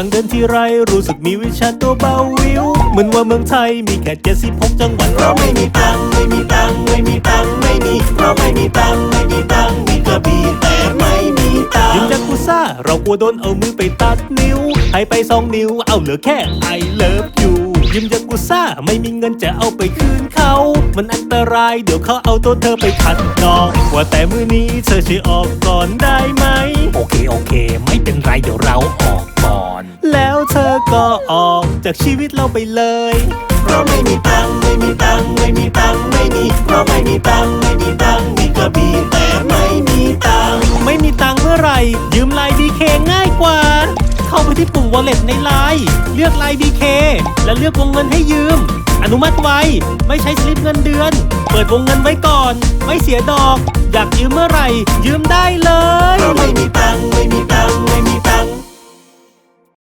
ลางเดินที่ไรรู้สึกมีวิชาตัวเบาวิว เหมือนว่าเมืองไทยมีแค่เจ็ดสิบหกจังหวัดเราไม่มีตังไม่มีตังไม่มีตังไม่มีเราไม่มีตังไม่มีตังมีกระบี่แต่ไม่มีตังค์ยืมจากกูซ่าเรากลัวโดนเอามือไปตัดนิ้วให้ไปสองนิ้วเอาเหลือแค่ I love you ยืมจากกูซ่าไม่มีเงินจะเอาไปคืนเขา มันอันตรายเดี๋ยวเขาเอาตัวเธอไปขัดดอกว่าแต่มือนี้เธอช่วยออกก่อนได้ไหม ก็ออกจากชีวิตเราไปเลยเราไม่มีตังค์ไม่มีตังค์ไม่มีตังค์ไม่มีเราไม่มีตังค์ไม่มีตังค์มีกระบี่แต่ไม่มีตังค์ไม่มีตังค์เมื่อไหร่ยืมไลน์ BK ง่ายกว่า เข้าไปที่ปุ่ม wallet ในไลน์เลือกไลน์ BK แล้วเลือกวงเงินให้ยืม อนุมัติไวไม่ใช้สลิปเงินเดือน เปิดวงเงินไว้ก่อน ไม่เสียดอก อยากยืมเมื่อไหร่ ยืมได้เลยเราไม่มีตังค์ไม่มีตังค์ไม่มี